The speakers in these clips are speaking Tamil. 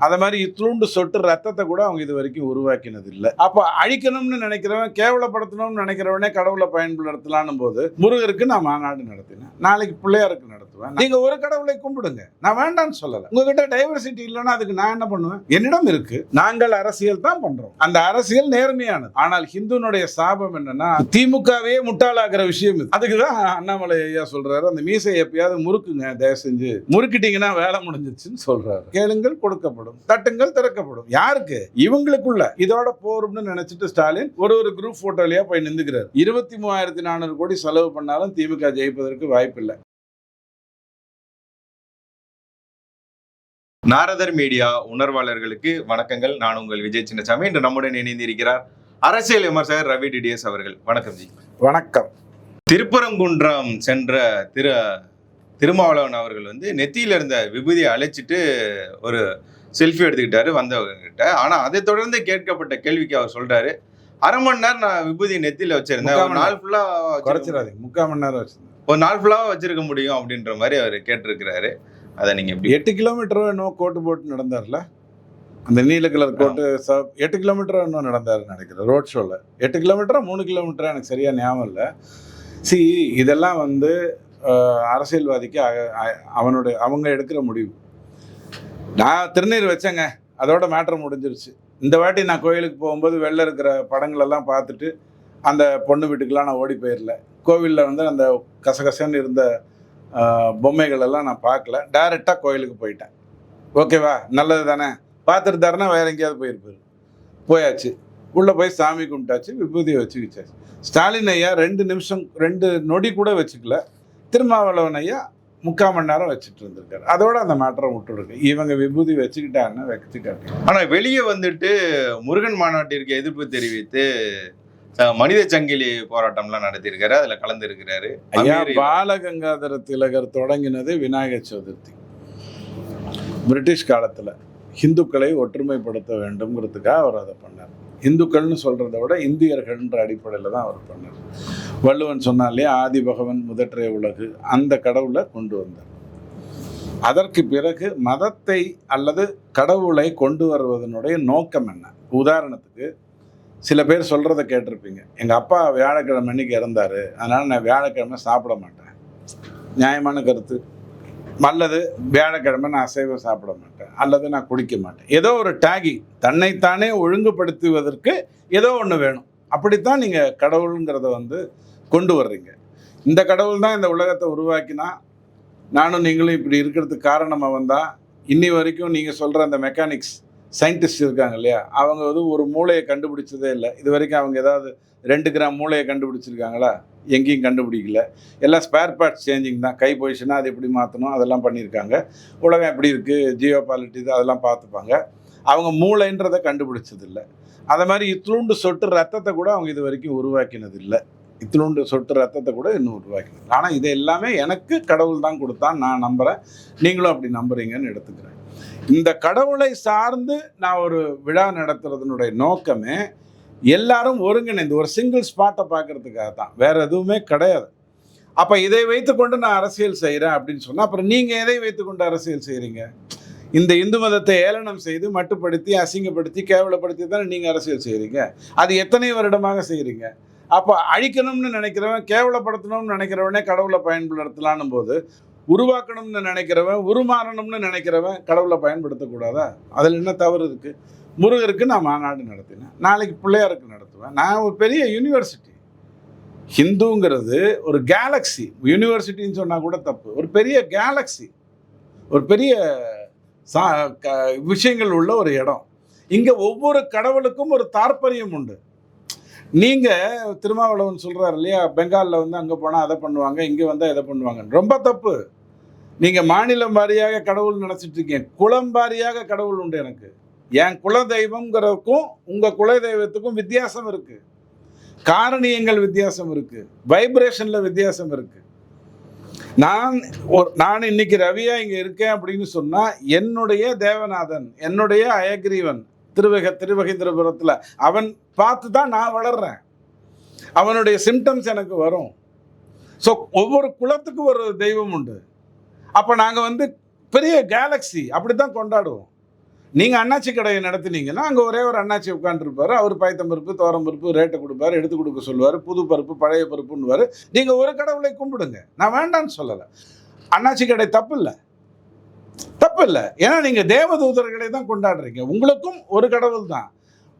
அத மாதிரி இத்துளுண்டு சொட்டு ரத்தத்தை கூட அவங்க இது வரைக்கும் உருவாக்கினது இல்லை அப்ப அழிக்கணும்னு நினைக்கிறவன் கேவலப்படுத்தணும்னு நினைக்கிறவனே கடவுளை பயன்படுத்தலான்னும் போது முருகருக்கு நான் மாநாடு நடத்தினேன். நாளைக்கு பிள்ளையாருக்கு நடத்துவேன். நீங்க ஒரு கடவுளை கும்பிடுங்க. நான் வேண்டாம்னு சொல்லல. உங்ககிட்ட டைவர்சிட்டி இல்லைன்னா அதுக்கு நான் என்ன பண்ணுவேன்? என்னிடம் இருக்கு. நாங்கள் அரசியல் தான் பண்றோம். அந்த அரசியல் நேர்மையானது. ஆனால் ஹிந்துனுடைய சாபம் என்னன்னா திமுகவே முட்டாளாகிற விஷயம் இது. அதுக்குதான் அண்ணாமலை ஐயா சொல்றாரு. அந்த மீசை எப்பயாவது முறுக்குங்க தயவு செஞ்சு. முறுக்கிட்டீங்கன்னா வேலை முடிஞ்சிச்சுன்னு சொல்றாரு. கேளுங்கள் கொடுக்கப்படும். தட்டுங்கள் திறக்கப்படும். யாருக்கு? இவங்களுக்குள்ள. இதோட போரும்னு நினைச்சிட்டு ஸ்டாலின் ஒரு ஒரு குரூப் போட்டோலயா போய் நின்றுக்கிறார் இருபத்தி மூவாயிரத்தி நானூறு கோடி செலவு பண்ணாலும் திமுக ஜெயிப்பதற்கு வாய்ப்பில்லை. நாரதர் மீடியா உணர்வாளர்களுக்கு வணக்கங்கள். நான் உங்கள் விஜய் சின்னசாமி. இன்று நம்முடன் இணைந்திருக்கிறார் அரசியல் விமர்சகர் ரவி டிடிஎஸ் அவர்கள். வணக்கம் ஜி. வணக்கம். திருப்பரங்குன்றம் சென்ற திரு திருமாவளவன் அவர்கள் வந்து நெத்தியில இருந்த விபூதியை அழைச்சிட்டு ஒரு செல்ஃபி எடுத்துக்கிட்டாரு வந்தவங்க கிட்ட ஆனா அதை தொடர்ந்து கேட்கப்பட்ட கேள்விக்கு அவர் சொல்றாரு. அரை மணி நேரம் நான் விபூதி நெத்தியில வச்சிருந்தேன். ஒரு நாள் ஃபுல்லா குறைச்சிடாதீங்க. முக்கால் மணி நேரம் வச்சிருந்தேன். ஒரு நாள் ஃபுல்லா வச்சிருக்க முடியும் அப்படின்ற மாதிரி அவர் கேட்டிருக்கிறாரு. அதை நீங்க எப்படி எட்டு கிலோமீட்டரோ என்னவோ கோட்டு போட்டு நடந்தார்ல? அந்த நீல கலர் கோட்டு எட்டு கிலோமீட்டரோ இன்னும் நடந்தாரு நினைக்கிறேன். ரோட் ஷோவில் எட்டு கிலோமீட்டரா மூணு கிலோமீட்டரா எனக்கு சரியா ஞாபகம் இல்லை. சி இதெல்லாம் வந்து அரசியல்வாதிக்கு அவனுடைய அவங்க எடுக்கிற முடிவு. நான் திருநீர் வச்சேங்க. அதோட மேட்ரு முடிஞ்சிருச்சு. இந்த வாட்டி நான் கோயிலுக்கு போகும்போது வெளில இருக்கிற படங்களெல்லாம் பார்த்துட்டு அந்த பொண்ணு வீட்டுக்கெல்லாம் நான் ஓடி போயிடல கோவிலில் வந்து அந்த கசகசன்னு இருந்த பொம்மைகளெல்லாம் நான் பார்க்கல. டைரெக்டாக கோயிலுக்கு போயிட்டேன். ஓகேவா நல்லது தானே? பார்த்துருந்தாருன்னா வேற எங்கேயாவது போயிருப்பாரு. போயாச்சு. உள்ளே போய் சாமி கும்பிட்டாச்சு விபூதியை வச்சு வச்சாச்சு. ஸ்டாலின் ஐயா ரெண்டு நிமிஷம் ரெண்டு நொடி கூட வச்சுக்கல. திருமாவளவன் ஐயா முக்கால் மணி நேரம் வச்சுட்டு இருந்திருக்காரு. அதோட அந்த மேட்டரை விட்டுருக்கு இவங்க விபூதி வச்சுக்கிட்டாங்கன்னா வச்சுக்காட்டு ஆனா வெளியே வந்துட்டு முருகன் மாநாட்டிற்கு எதிர்ப்பு தெரிவித்து மனித சங்கிலி போராட்டம்லாம் நடத்தியிருக்காரு. அதுல கலந்து இருக்கிறாரு ஐயா பாலகங்காதர திலகர் தொடங்கினது விநாயகர் சதுர்த்தி. பிரிட்டிஷ் காலத்துல. இந்துக்களை ஒற்றுமைப்படுத்த வேண்டும்ங்கிறதுக்காக அவர் அதை பண்ணார். இந்துக்கள்னு சொல்கிறத விட இந்தியர்கள்ன்ற அடிப்படையில் தான் அவர் பண்ணார். வள்ளுவன் சொன்னாலே ஆதி பகவன் முதற்றே உலகு அந்த கடவுளை கொண்டு வந்தார். அதற்கு பிறகு மதத்தை அல்லது கடவுளை கொண்டு வருவதனுடைய நோக்கம் என்ன? உதாரணத்துக்கு சில பேர் சொல்கிறத கேட்டிருப்பீங்க. எங்கள் அப்பா வியாழக்கிழமை அன்னைக்கு இறந்தார் அதனால் நான் வியாழக்கிழமை சாப்பிட மாட்டேன். நியாயமான கருத்து. அல்லது வியாழக்கிழமை நான் அசைவம் சாப்பிட மாட்டேன். அல்லது நான் குடிக்க மாட்டேன். ஏதோ ஒரு டேகி தன்னைத்தானே ஒழுங்குபடுத்துவதற்கு ஏதோ ஒன்று வேணும். அப்படித்தான் நீங்கள் கடவுளுங்கிறத வந்து கொண்டு வர்றீங்க. இந்த கடவுள் தான் இந்த உலகத்தை உருவாக்கினா நானும் நீங்களும் இப்படி இருக்கிறதுக்கு காரணமாக வந்தால் இன்னி வரைக்கும் நீங்கள் சொல்கிற அந்த மெக்கானிக்ஸ் சயின்டிஸ்ட் இருக்காங்க இல்லையா? அவங்க வந்து ஒரு மூளையை கண்டுபிடிச்சதே இல்லை. இது வரைக்கும் அவங்க ஏதாவது ரெண்டு கிராம் மூளையை கண்டுபிடிச்சிருக்காங்களா? எங்கேயும் கண்டுபிடிக்கல. எல்லாம் ஸ்பேர் பார்ட்ஸ் சேஞ்சிங் தான். கை பொசிஷனாக அது எப்படி மாற்றணும் அதெல்லாம் பண்ணியிருக்காங்க. உலகம் எப்படி இருக்குது ஜியோ பாலிட்டிஸ் அதெல்லாம் பார்த்துப்பாங்க. அவங்க மூளைன்றதை கண்டுபிடிச்சதில்லை. அதை மாதிரி இத்துளுண்டு சொட்டு ரத்தத்தை கூட அவங்க இது வரைக்கும் உருவாக்கினது இல்லை இத்துளுண்டு சொட்டு ரத்தத்தை கூட இன்னும் உருவாக்கினது ஆனால் இது எல்லாமே எனக்கு கடவுள் தான் கொடுத்தான். நான் நம்புகிறேன் நீங்களும் அப்படி நம்புறீங்கன்னு எடுத்துக்கிறேன். இந்த கடவுளை சார்ந்து நான் ஒரு விழா நடத்துறதுனுடைய நோக்கமே எல்லாரும் ஒருங்கிணைந்து ஒரு சிங்கிள் ஸ்பாட்டை பார்க்கறதுக்காக தான். வேற எதுவுமே கிடையாது. அப்போ இதை வைத்துக்கொண்டு நான் அரசியல் செய்கிறேன் அப்படின்னு சொன்னால் அப்புறம் நீங்கள் எதை வைத்துக்கொண்டு அரசியல் செய்கிறீங்க இந்த இந்து மதத்தை ஏளனம் செய்து மட்டுப்படுத்தி அசிங்கப்படுத்தி கேவலப்படுத்தி தானே நீங்கள் அரசியல் செய்கிறீங்க அது எத்தனை வருடமாக செய்கிறீங்க அப்போ அழிக்கணும்னு நினைக்கிறவன் கேவலப்படுத்தணும்னு நினைக்கிறவனே கடவுளை பயன்படுத்தலான்னும் போது உருவாக்கணும்னு நினைக்கிறவன் உருமாறணும்னு நினைக்கிறவன் கடவுளை பயன்படுத்தக்கூடாதா? அதில் என்ன தவறு இருக்குது முருகருக்கு நான் மாநாடு நடத்தினேன். நாளைக்கு பிள்ளையாருக்கு நடத்துவேன். நான் ஒரு பெரிய யூனிவர்சிட்டி ஹிந்துங்கிறது ஒரு கேலக்ஸி யூனிவர்சிட்டின்னு சொன்னால் கூட தப்பு. ஒரு பெரிய கேலக்ஸி ஒரு பெரிய சா க விஷயங்கள் உள்ள ஒரு இடம். இங்கே ஒவ்வொரு கடவுளுக்கும் ஒரு தாற்பயம் உண்டு. நீங்கள் திருமாவளவன் சொல்கிறார் இல்லையா? பெங்காலில் வந்து அங்கே போனால் அதை பண்ணுவாங்க இங்கே வந்தால் இதை பண்ணுவாங்க ரொம்ப தப்பு. நீங்கள் மாநிலம் வாரியாக கடவுள் நினச்சிட்டு இருக்கீங்க குலம் வாரியாக கடவுள் உண்டு எனக்கு. என் குல தெய்வம்ங்கிறதுக்கும் உங்கள் குல தெய்வத்துக்கும் வித்தியாசம் இருக்குது காரணியங்கள் வித்தியாசம் இருக்குது வைப்ரேஷனில் வித்தியாசம் இருக்குது நான் ஒரு நான் இன்னைக்கு ரவியா இங்கே இருக்கேன் அப்படின்னு சொன்னால் என்னுடைய தேவநாதன் என்னுடைய அயக்ரீவன் திருவக திருவகேந்திரபுரத்தில் அவன் பார்த்து தான் நான் வளர்றேன். அவனுடைய சிம்டம்ஸ் எனக்கு வரும். ஸோ ஒவ்வொரு குலத்துக்கும் ஒரு தெய்வம் உண்டு. அப்போ நாங்கள் வந்து பெரிய கேலக்ஸி அப்படி தான் கொண்டாடுவோம். நீங்கள் அண்ணாச்சி கடையை நடத்துனீங்கன்னா அங்கே ஒரே ஒரு அண்ணாச்சி உட்காந்துருப்பாரு அவர் பயத்தம் பருப்பு தோரம் பருப்பு ரேட்டை கொடுப்பாரு எடுத்து கொடுக்க சொல்லுவார். புது பருப்பு பழைய பருப்புன்னுவார். நீங்கள் ஒரு கடவுளை கும்பிடுங்க. நான் வேண்டாம்னு சொல்லலை. அண்ணாச்சி கடை தப்பு இல்லை தப்பு இல்லை ஏன்னா நீங்கள் தேவதூதர்களை தான் கொண்டாடுறீங்க. உங்களுக்கும் ஒரு கடவுள் தான்.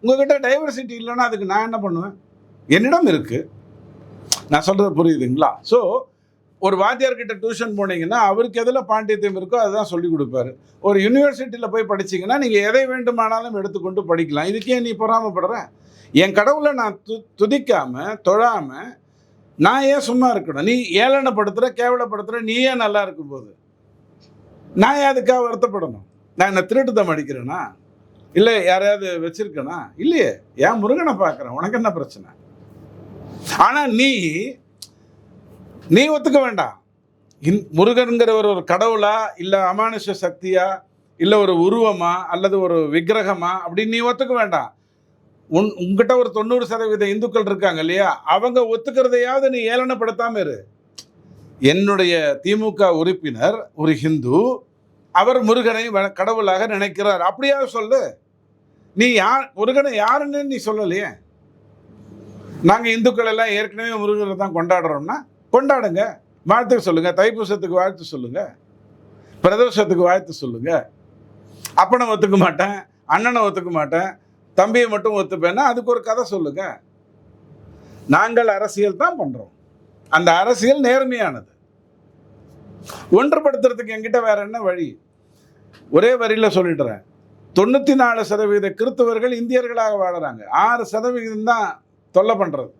உங்ககிட்ட டைவர்சிட்டி இல்லைன்னா அதுக்கு நான் என்ன பண்ணுவேன்? என்னிடம் இருக்குது நான் சொல்கிறது புரியுதுங்களா? ஸோ ஒரு வாத்தியார்கிட்ட டியூஷன் போனீங்கன்னா அவருக்கு எதில் பாண்டித்யம் இருக்கோ அதுதான் சொல்லி கொடுப்பாரு. ஒரு யூனிவர்சிட்டியில் போய் படிச்சீங்கன்னா நீங்கள் எதை வேண்டுமானாலும் எடுத்துக்கொண்டு படிக்கலாம். இதுக்கே நீ பொறாமப்படுற? என் கடவுளை நான் து துதிக்காமல் தொழாமல் நான் ஏன் சும்மா இருக்கணும்? நீ ஏளனப்படுத்துகிற கேவலப்படுத்துகிற நீ ஏன் நல்லா இருக்கும்போது? நான் ஏன் அதுக்காக வருத்தப்படணும்? நான் என்ன திருட்டுத்தம் அடிக்கிறேனா? இல்லை யாரையாவது வச்சிருக்கேனா? இல்லையே. ஏன் முருகனை பார்க்குறேன். உனக்கு என்ன பிரச்சனை? ஆனால் நீ நீ ஒத்துக்க வேண்டாம் இன் முருகனுங்கிற ஒரு கடவுளா இல்லை அமானுஷ சக்தியா இல்லை ஒரு உருவமா அல்லது ஒரு விக்கிரகமா அப்படின்னு நீ ஒத்துக்க வேண்டாம் உன் உங்ககிட்ட ஒரு தொண்ணூறு சதவீத இந்துக்கள் இருக்காங்க இல்லையா? அவங்க ஒத்துக்கிறதையாவது நீ ஏளனப்படுத்தாம இரு. என்னுடைய திமுக உறுப்பினர் ஒரு ஹிந்து அவர் முருகனை வ- கடவுளாக நினைக்கிறார். அப்படியாவது சொல்லு. நீ யார் முருகனை யாருன்னு நீ சொல்லலையே. நாங்கள் இந்துக்கள் எல்லாம் ஏற்கனவே முருகனை தான் கொண்டாடுறோம்னா கொண்டாடுங்க. வாழ்த்து சொல்லுங்க. தைப்பூசத்துக்கு வாழ்த்து சொல்லுங்க. பிரதோஷத்துக்கு வாழ்த்து சொல்லுங்க. அப்பனை ஒத்துக்க மாட்டேன். அண்ணனை ஒத்துக்க மாட்டேன். தம்பியை மட்டும் ஒத்துப்பேன்னா அதுக்கு ஒரு கதை சொல்லுங்க. நாங்கள் அரசியல் தான் பண்றோம். அந்த அரசியல் நேர்மையானது. ஒன்றுபடுத்துறதுக்கு என்கிட்ட வேற என்ன வழி? ஒரே வரியில சொல்லிடுறேன். தொண்ணூத்தி நாலு சதவீத கிறிஸ்தவர்கள் இந்தியர்களாக வாழறாங்க. ஆறு சதவீதம் தான் தொல்லை பண்றது.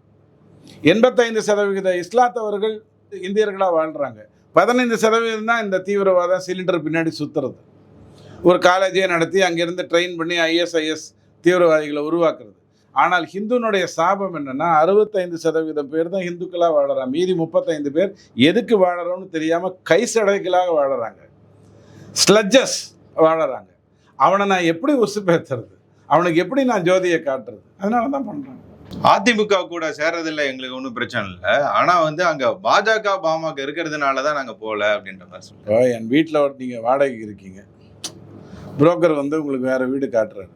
எண்பத்தைந்து சதவிகித இஸ்லாத்தவர்கள் இந்தியர்களாக வாழ்கிறாங்க பதினைந்து சதவீதம் தான் இந்த தீவிரவாதம் சிலிண்டர் பின்னாடி சுத்துறது. ஒரு காலேஜே நடத்தி அங்கேருந்து ட்ரெயின் பண்ணி ஐஎஸ்ஐஎஸ் தீவிரவாதிகளை உருவாக்குறது. ஆனால் ஹிந்துனுடைய சாபம் என்னென்னா அறுபத்தைந்து சதவீதம் பேர் தான் ஹிந்துக்களாக வாழறாங்க. மீதி முப்பத்தைந்து பேர் எதுக்கு வாழறோம்னு தெரியாமல் கை சடைகளாக வாழறாங்க. ஸ்லட்ஜஸ் வாழறாங்க. அவனை நான் எப்படி உசுப்பேத்துறது? அவனுக்கு எப்படி நான் ஜோதியை காட்டுறது? அதனால தான் பண்ணுறாங்க அதிமுக கூட சேர்றதில்ல எங்களுக்கு ஒன்றும் பிரச்சனை இல்லை. ஆனால் வந்து அங்கே பாஜக பாமக இருக்கிறதுனால தான் நாங்கள் போகல அப்படின்ற மாதிரி சொல்லுவோம் என் வீட்டில் ஒரு நீங்கள் வாடகைக்கு இருக்கீங்க. புரோக்கர் வந்து உங்களுக்கு வேறு வீடு காட்டுறாரு.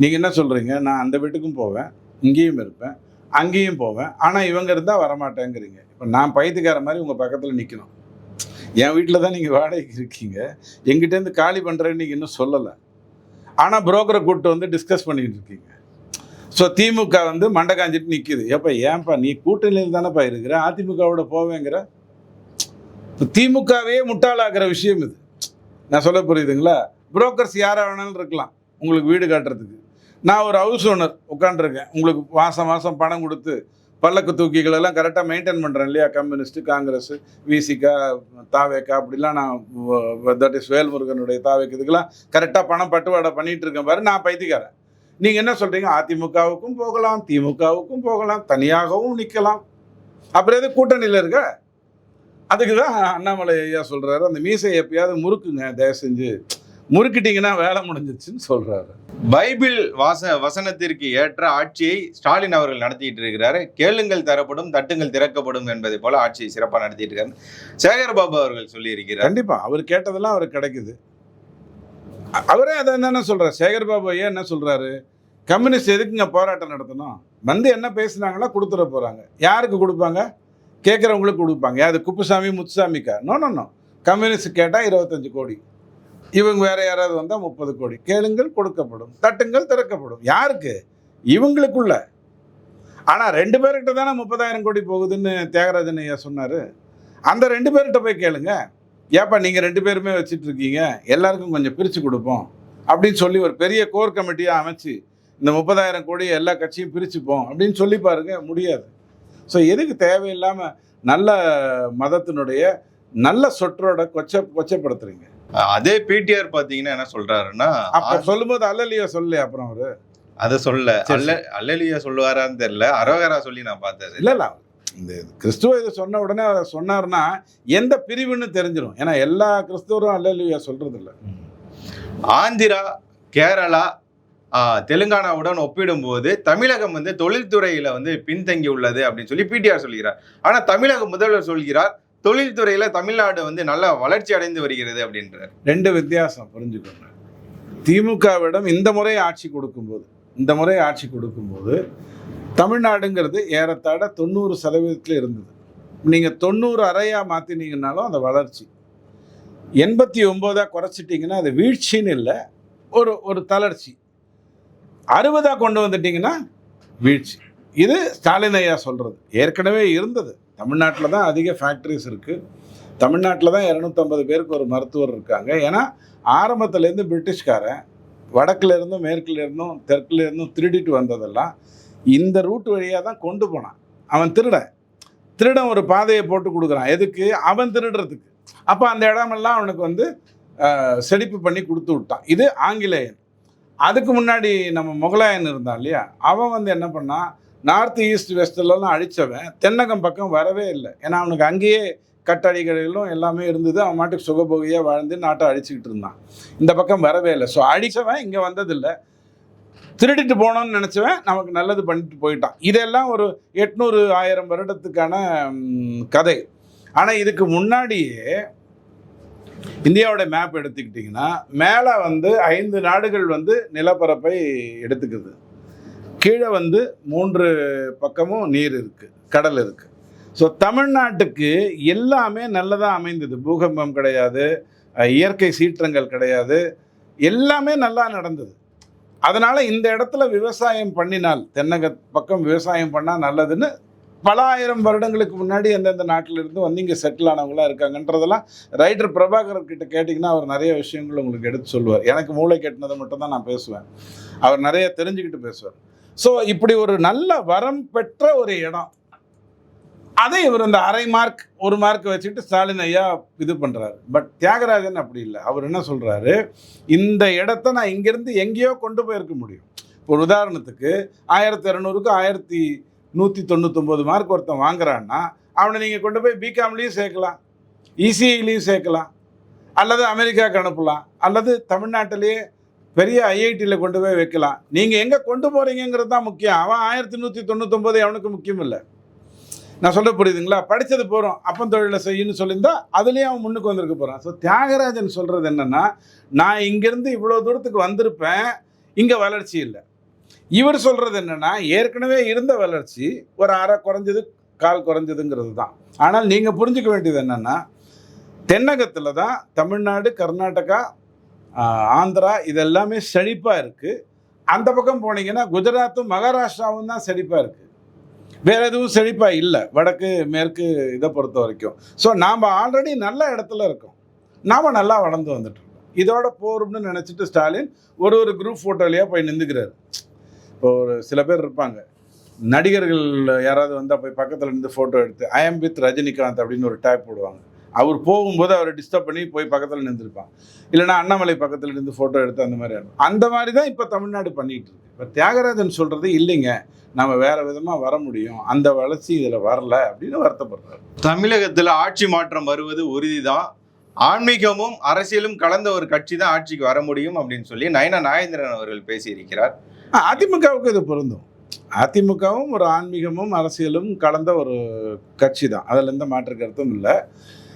நீங்கள் என்ன சொல்கிறீங்க நான் அந்த வீட்டுக்கும் போவேன் இங்கேயும் இருப்பேன் அங்கேயும் போவேன். ஆனால் இவங்க இருந்தால் வரமாட்டேங்கிறீங்க. இப்போ நான் பைத்துக்கார மாதிரி உங்கள் பக்கத்தில் நிற்கணும் என் வீட்டில் தான் நீங்கள் வாடகைக்கு இருக்கீங்க. எங்கிட்டேருந்து காலி பண்ணுறேன்னு நீங்கள் இன்னும் சொல்லலை. ஆனால் புரோக்கரை கூப்பிட்டு வந்து டிஸ்கஸ் பண்ணிக்கிட்டு இருக்கீங்க. ஸோ திமுக வந்து மண்டை காஞ்சிட்டு நிற்கிது எப்போ ஏன்பா நீ கூட்டணியில் தானேப்பா இருக்கிற? அதிமுகவோட போவேங்கிற? இப்போ திமுகவே முட்டாளாகிற விஷயம் இது. நான் சொல்ல புரியுதுங்களா? புரோக்கர்ஸ் யாராக வேணாலும் இருக்கலாம். உங்களுக்கு வீடு காட்டுறதுக்கு. நான் ஒரு ஹவுஸ் ஓனர் உட்காந்துருக்கேன் உங்களுக்கு மாதம் மாதம் பணம் கொடுத்து பல்லக்கு தூக்கிகள் எல்லாம் கரெக்டாக மெயின்டைன் பண்ணுறேன் இல்லையா? கம்யூனிஸ்ட்டு காங்கிரஸ் விசிகா தாவேக்கா அப்படிலாம் நான் தட் இஸ் வேல்முருகனுடைய தாவேக்கு இதுக்கெல்லாம் கரெக்டாக பணம் பட்டுவாடை பண்ணிகிட்டு இருக்கேன் பாரு. நான் பைத்தியக்காரன். நீங்கள் என்ன சொல்கிறீங்க அதிமுகவுக்கும் போகலாம் திமுகவுக்கும் போகலாம் தனியாகவும் நிற்கலாம் அப்புறம் எது கூட்டணியில் இருக்க? அதுக்கு தான் அண்ணாமலை ஐயா சொல்கிறாரு அந்த மீசை எப்பயாவது முறுக்குங்க தயவு செஞ்சு. முறுக்கிட்டீங்கன்னா வேலை முடிஞ்சிச்சுன்னு சொல்கிறாரு பைபிள் வாச வசனத்திற்கு ஏற்ற ஆட்சியை ஸ்டாலின் அவர்கள் நடத்திட்டு இருக்கிறாரு. கேளுங்கள் தரப்படும் தட்டுங்கள் திறக்கப்படும் என்பதை போல ஆட்சியை சிறப்பாக நடத்திட்டு இருக்காரு. சேகர் பாபு அவர்கள் சொல்லி இருக்கிறார் கண்டிப்பா அவர் கேட்டதெல்லாம் அவருக்கு கிடைக்குது. அவரே அதை என்ன சொல்கிறார் சேகர் பாபு ஐயா என்ன சொல்கிறாரு கம்யூனிஸ்ட் எதுக்குங்க போராட்டம் நடத்தணும்? வந்து என்ன பேசுனாங்களோ கொடுத்துட போகிறாங்க யாருக்கு கொடுப்பாங்க? கேட்குறவங்களுக்கு கொடுப்பாங்க. அது குப்புசாமி முத்துசாமிக்கா? நோ நோ நோ கம்யூனிஸ்ட் கேட்டால் இருபத்தஞ்சு கோடி. இவங்க வேற யாராவது வந்தால் முப்பது கோடி. கேளுங்கள் கொடுக்கப்படும். தட்டுங்கள் திறக்கப்படும். யாருக்கு? இவங்களுக்குள்ள. ஆனால் ரெண்டு பேர்கிட்ட தானே முப்பதாயிரம் கோடி போகுதுன்னு தியாகராஜன் ஐயா சொன்னார். அந்த ரெண்டு பேர்கிட்ட போய் கேளுங்க. ஏப்பா நீங்கள் ரெண்டு பேருமே வச்சிட்டு இருக்கீங்க எல்லாருக்கும் கொஞ்சம் பிரித்து கொடுப்போம். அப்படின்னு சொல்லி ஒரு பெரிய கோர் கமிட்டியை அமைச்சு இந்த முப்பதாயிரம் கோடி எல்லா கட்சியும் பிரிச்சுப்போம் அப்படின்னு சொல்லி பாருங்க முடியாது. ஸோ எதுக்கு தேவையில்லாமல் நல்ல மதத்தினுடைய நல்ல சொற்றோட கொச்ச கொச்சப்படுத்துறீங்க? அதே பிடிஆர் பாத்தீங்கன்னா என்ன சொல்றாருன்னா அப்போ சொல்லும்போது அல்லலியோ சொல்லலையே அப்புறம் அவரு? அதை சொல்ல அல்ல அல்லலியா சொல்லுவாரான்னு தெரியல. அரோகரா சொல்லி நான் பார்த்தது. இல்லை இல்லை. இந்த கிறிஸ்துவ இதை சொன்ன உடனே அதை சொன்னார்னா எந்த பிரிவுன்னு தெரிஞ்சிடும் ஏன்னா எல்லா கிறிஸ்துவரும் அல்லலியா சொல்றது இல்லை ஆந்திரா கேரளா தெலுங்கானாவுடன் ஒப்பிடும்போது தமிழகம் வந்து தொழில்துறையில் வந்து பின்தங்கி உள்ளது அப்படின்னு சொல்லி பிடிஆர் சொல்கிறார். ஆனால் தமிழக முதல்வர் சொல்கிறார் தொழில்துறையில் தமிழ்நாடு வந்து நல்லா வளர்ச்சி அடைந்து வருகிறது அப்படின்றார். ரெண்டு வித்தியாசம் புரிஞ்சுக்கோங்க. திமுகவிடம் இந்த முறை ஆட்சி கொடுக்கும்போது இந்த முறை ஆட்சி கொடுக்கும்போது தமிழ்நாடுங்கிறது ஏறத்தாழ தொண்ணூறு சதவீதத்தில் இருந்தது. நீங்கள் தொண்ணூறு அறையாக மாற்றினீங்கனாலும் அந்த வளர்ச்சி. எண்பத்தி ஒம்போதாக குறைச்சிட்டிங்கன்னா அது வீழ்ச்சின்னு இல்லை ஒரு ஒரு தளர்ச்சி. அறுபதாக கொண்டு வந்துட்டிங்கன்னா வீழ்ச்சி. இது ஸ்டாலின் ஐயா சொல்கிறது ஏற்கனவே இருந்தது. தமிழ்நாட்டில் தான் அதிக ஃபேக்ட்ரிஸ் இருக்குது தமிழ்நாட்டில் தான் இரநூத்தம்பது பேருக்கு ஒரு மருத்துவர் இருக்காங்க. ஏன்னா ஆரம்பத்துலேருந்து பிரிட்டிஷ்காரன் வடக்குலேருந்தும் இருந்தும் தெற்குலேருந்தும் திருடிட்டு வந்ததெல்லாம் இந்த ரூட் வழியாக தான் கொண்டு போனான். அவன் திருடன் திருடன் ஒரு பாதையை போட்டு கொடுக்குறான். எதுக்கு? அவன் திருடுறதுக்கு. அப்போ அந்த இடமெல்லாம் அவனுக்கு வந்து செழிப்பு பண்ணி கொடுத்து விட்டான். இது ஆங்கிலேயன். அதுக்கு முன்னாடி நம்ம முகலாயன் இருந்தான் இல்லையா? அவன் வந்து என்ன பண்ணான் நார்த் ஈஸ்ட் வெஸ்ட்லலாம் அழிச்சவன் தென்னகம் பக்கம் வரவே இல்லை. ஏன்னா அவனுக்கு அங்கேயே கட்டடிகளிலும் எல்லாமே இருந்தது. அவன் மாட்டுக்கு சுகபோகியாக வாழ்ந்து நாட்டை அழிச்சுக்கிட்டு இருந்தான். இந்த பக்கம் வரவே இல்லை. ஸோ அழிச்சவன் இங்கே வந்ததில்லை. திருடிட்டு போனோன்னு நினச்சவன் நமக்கு நல்லது பண்ணிட்டு போயிட்டான். இதெல்லாம் ஒரு எட்நூறு ஆயிரம் வருடத்துக்கான கதை. ஆனால் இதுக்கு முன்னாடியே இந்தியாவோட மேப் எடுத்துக்கிட்டிங்கன்னா மேலே வந்து ஐந்து நாடுகள் வந்து நிலப்பரப்பை எடுத்துக்குது. கீழே வந்து மூன்று பக்கமும் நீர் இருக்குது கடல் இருக்குது ஸோ தமிழ்நாட்டுக்கு எல்லாமே நல்லதாக அமைந்தது. பூகம்பம் கிடையாது இயற்கை சீற்றங்கள் கிடையாது. எல்லாமே நல்லா நடந்தது. அதனால் இந்த இடத்துல விவசாயம் பண்ணினால் தென்னக பக்கம் விவசாயம் பண்ணால் நல்லதுன்னு பல ஆயிரம் வருடங்களுக்கு முன்னாடி எந்தெந்த நாட்டில இருந்து வந்து இங்கே செட்டில் ஆனவங்களாம் இருக்காங்கன்றதெல்லாம் ரைட்டர் பிரபாகர் கிட்ட கேட்டிங்கன்னா அவர் நிறைய விஷயங்கள் உங்களுக்கு எடுத்து சொல்லுவார். எனக்கு மூளை கெட்டினதை மட்டும் தான் நான் பேசுவேன். அவர் நிறைய தெரிஞ்சுக்கிட்டு பேசுவார். ஸோ இப்படி ஒரு நல்ல வரம் பெற்ற ஒரு இடம் அதை இவர் இந்த அரை மார்க் ஒரு மார்க் வச்சுட்டு ஸ்டாலின் ஐயா இது பண்ணுறாரு பட் தியாகராஜன் அப்படி இல்லை. அவர் என்ன சொல்கிறாரு இந்த இடத்த நான் இங்கேருந்து எங்கேயோ கொண்டு போயிருக்க முடியும். ஒரு உதாரணத்துக்கு ஆயிரத்தி இரநூறுக்கு ஆயிரத்தி நூற்றி தொண்ணூத்தொம்பது மார்க் ஒருத்தன் வாங்குறான்னா அவனை நீங்கள் கொண்டு போய் பிகாம்லேயும் சேர்க்கலாம். இசிஐலையும் சேர்க்கலாம். அல்லது அமெரிக்காவுக்கு அனுப்பலாம். அல்லது தமிழ்நாட்டிலேயே பெரிய ஐஐடியில் கொண்டு போய் வைக்கலாம். நீங்கள் எங்கே கொண்டு போகிறீங்கிறது தான் முக்கியம். அவன் ஆயிரத்தி நூற்றி தொண்ணூத்தொம்பது அவனுக்கு முக்கியம் இல்லை. நான் சொல்ல புரியுதுங்களா? படித்தது போகிறோம் அப்பன் தொழிலை செய்யணும்னு சொல்லியிருந்தா அதுலேயும் அவன் முன்னுக்கு வந்திருக்க போகிறான் ஸோ தியாகராஜன் சொல்கிறது என்னென்னா நான் இங்கேருந்து இவ்வளோ தூரத்துக்கு வந்திருப்பேன் இங்கே வளர்ச்சி இல்லை. இவர் சொல்கிறது என்னென்னா ஏற்கனவே இருந்த வளர்ச்சி ஒரு அரை குறைஞ்சது கால் குறைஞ்சதுங்கிறது தான். ஆனால் நீங்கள் புரிஞ்சுக்க வேண்டியது என்னென்னா தென்னகத்தில் தான் தமிழ்நாடு கர்நாடகா ஆந்திரா இதெல்லாமே செழிப்பாக இருக்குது அந்த பக்கம் போனீங்கன்னா குஜராத்தும் மகாராஷ்டிராவும் தான் செழிப்பாக இருக்குது வேற எதுவும் செழிப்பாக இல்லை. வடக்கு மேற்கு இதை பொறுத்த வரைக்கும். ஸோ நாம் ஆல்ரெடி நல்ல இடத்துல இருக்கோம். நாம் நல்லா வளர்ந்து வந்துட்டுருக்கோம் இதோட போகிறோம்னு நினச்சிட்டு ஸ்டாலின் ஒரு ஒரு குரூப் ஃபோட்டோலையாக போய் நின்றுக்கிறாரு இப்போ ஒரு சில பேர் இருப்பாங்க. நடிகர்கள் யாராவது வந்தால் போய் பக்கத்தில் நின்று ஃபோட்டோ எடுத்து ஐ எம் வித் ரஜினிகாந்த் அப்படின்னு ஒரு டேக் போடுவாங்க. அவர் போகும்போது அவரை டிஸ்டர்ப் பண்ணி போய் பக்கத்தில் நின்றுருப்பான். இல்லைன்னா அண்ணாமலை பக்கத்தில் இருந்து ஃபோட்டோ எடுத்து அந்த மாதிரி ஆடும். அந்த மாதிரி தான் இப்போ தமிழ்நாடு பண்ணிகிட்டு இருக்கு. இப்போ தியாகராஜன் சொல்கிறது இல்லைங்க. நம்ம வேற விதமாக வர முடியும். அந்த வளர்ச்சி இதில் வரல அப்படின்னு வருத்தப்படுறாரு. தமிழகத்துல ஆட்சி மாற்றம் வருவது உறுதிதான். ஆன்மீகமும் அரசியலும் கலந்த ஒரு கட்சி தான் ஆட்சிக்கு வர முடியும் அப்படின்னு சொல்லி நயனா நாகேந்திரன் அவர்கள் பேசியிருக்கிறார். அதிமுகவுக்கு இது பொருந்தும். அதிமுகவும் ஒரு ஆன்மீகமும் அரசியலும் கலந்த ஒரு கட்சி தான் அதில் எந்த மாற்று கருத்தும் இல்லை.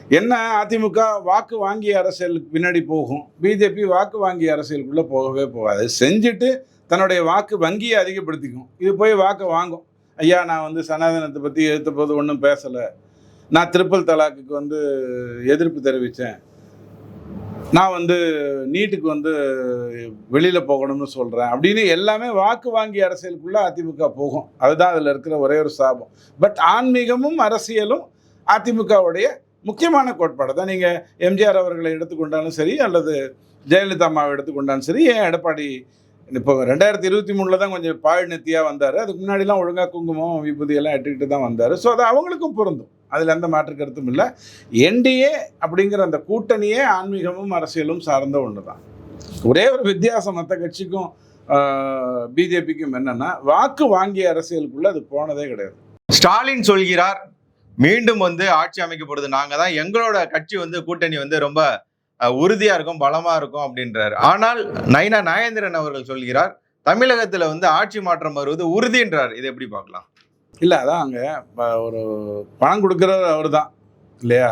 என்ன அதிமுக வாக்கு வாங்கிய அரசியலுக்கு பின்னாடி போகும்? பிஜேபி வாக்கு வாங்கிய அரசியலுக்குள்ளே போகவே போகாது. செஞ்சுட்டு தன்னுடைய வாக்கு வங்கியை அதிகப்படுத்திக்கும். இது போய் வாக்கை வாங்கும். ஐயா நான் வந்து சனாதனத்தை பற்றி எழுத்த போது ஒன்றும் பேசலை. நான் திருப்பல் தலாக்குக்கு வந்து எதிர்ப்பு தெரிவித்தேன் நான் வந்து நீட்டுக்கு வந்து வெளியில் போகணும்னு சொல்கிறேன் அப்படின்னு எல்லாமே வாக்கு வாங்கி அரசியலுக்குள்ளே அதிமுக போகும். அதுதான் அதில் இருக்கிற ஒரே ஒரு சாபம். பட் ஆன்மீகமும் அரசியலும் அதிமுகவுடைய முக்கியமான கோட்பாடு தான். நீங்கள் எம்ஜிஆர் அவர்களை எடுத்துக்கொண்டாலும் சரி அல்லது ஜெயலலிதா அம்மாவை எடுத்துக்கொண்டாலும் சரி ஏன் எடப்பாடி இப்போ ரெண்டாயிரத்தி இருபத்தி மூணில் தான் கொஞ்சம் பாழ் நெத்தியாக வந்தார். அதுக்கு முன்னாடிலாம் ஒழுங்காக குங்குமம் விபூதியெல்லாம் எடுத்துக்கிட்டு தான் வந்தார். ஸோ அது அவங்களுக்கும் பொருந்தும். அதில் எந்த மாற்று கருத்தும் இல்லை. என்டிஏ அப்படிங்கிற அந்த கூட்டணியே ஆன்மீகமும் அரசியலும் சார்ந்த ஒன்று தான். ஒரே ஒரு வித்தியாசம் மற்ற கட்சிக்கும் பிஜேபிக்கும் என்னென்னா வாக்கு வாங்கிய அரசியலுக்குள்ளே அது போனதே கிடையாது. ஸ்டாலின் சொல்கிறார் மீண்டும் வந்து ஆட்சி அமைக்கப்படுது நாங்க தான் எங்களோட கட்சி வந்து கூட்டணி வந்து ரொம்ப உறுதியாக உறுதியா இருக்கும் பலமா இருக்கும் அப்படின்றாரு. ஆனால் நைனா நாகேந்திரன் அவர்கள் சொல்கிறார் தமிழகத்துல வந்து ஆட்சி மாற்றம் வருவது உறுதின்றார். இதை எப்படி பார்க்கலாம்? இல்லை அதான் அங்கே ஒரு பணம் கொடுக்குறவர் அவர் தான் இல்லையா?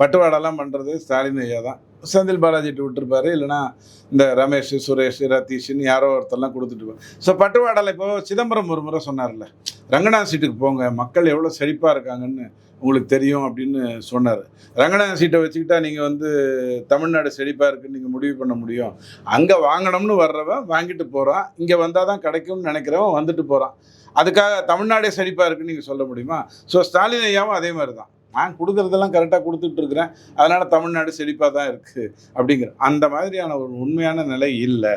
பட்டுவாடெல்லாம் பண்ணுறது ஸ்டாலின் ஐயா தான். செந்தில் பாலாஜிட்டு விட்டுருப்பாரு இல்லைன்னா இந்த ரமேஷ் சுரேஷ் ரதீஷ்னு யாரோ ஒருத்தர்லாம் கொடுத்துட்டு ஸோ பட்டுவாடால இப்போ சிதம்பரம் ஒரு முறை சொன்னார்ல ரங்கநாத சீட்டுக்கு போங்க மக்கள் எவ்வளோ செழிப்பாக இருக்காங்கன்னு உங்களுக்கு தெரியும் அப்படின்னு சொன்னார். ரங்கநாத சீட்டை வச்சுக்கிட்டா நீங்கள் வந்து தமிழ்நாடு செழிப்பாக இருக்குன்னு நீங்கள் முடிவு பண்ண முடியும். அங்கே வாங்கணும்னு வர்றவன் வாங்கிட்டு போகிறான் இங்கே வந்தால் தான் கிடைக்கும்னு நினைக்கிறவன் வந்துட்டு போகிறான் அதுக்காக தமிழ்நாடே செழிப்பாக இருக்குன்னு நீங்கள் சொல்ல முடியுமா? ஸோ ஸ்டாலின் ஐயாவும் அதே மாதிரி தான். நான் கொடுக்குறதெல்லாம் கரெக்டாக கொடுத்துட்டு இருக்கிறேன் அதனால் தமிழ்நாடு செழிப்பாக தான் இருக்குது அப்படிங்கிற அந்த மாதிரியான ஒரு உண்மையான நிலை இல்லை.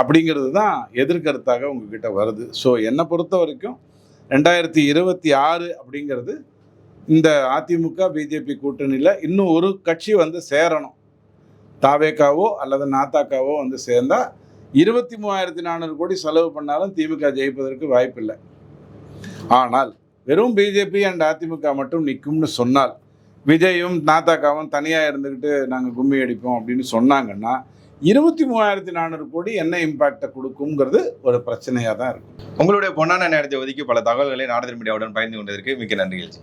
அப்படிங்கிறது தான் எதிர்கருத்தாக உங்ககிட்ட வருது. ஸோ என்னை பொறுத்த வரைக்கும் ரெண்டாயிரத்தி இருபத்தி ஆறு அப்படிங்கிறது இந்த அதிமுக பிஜேபி கூட்டணியில் இன்னும் ஒரு கட்சி வந்து சேரணும். தாவேக்காவோ அல்லது நாத்தாக்காவோ வந்து சேர்ந்தால் இருபத்தி மூவாயிரத்தி நானூறு கோடி செலவு பண்ணாலும் திமுக ஜெயிப்பதற்கு வாய்ப்பில்லை. ஆனால் வெறும் பிஜேபி அண்ட் அதிமுக மட்டும் நிற்கும்னு சொன்னால் விஜயும் நாத்தாக்காவும் தனியாக இருந்துக்கிட்டு நாங்கள் கும்மி அடிப்போம் அப்படின்னு சொன்னாங்கன்னா இருபத்தி மூவாயிரத்தி நானூறு கோடி என்ன இம்பாக்டை கொடுக்குங்கிறது ஒரு பிரச்சனையாக தான் இருக்கும். உங்களுடைய பொன்னான நேரத்தை ஒதுக்கி பல தகவல்களை நாடர் மீடியாவுடன் பயந்து கொண்டதற்கு மிக்க நன்றிகள்.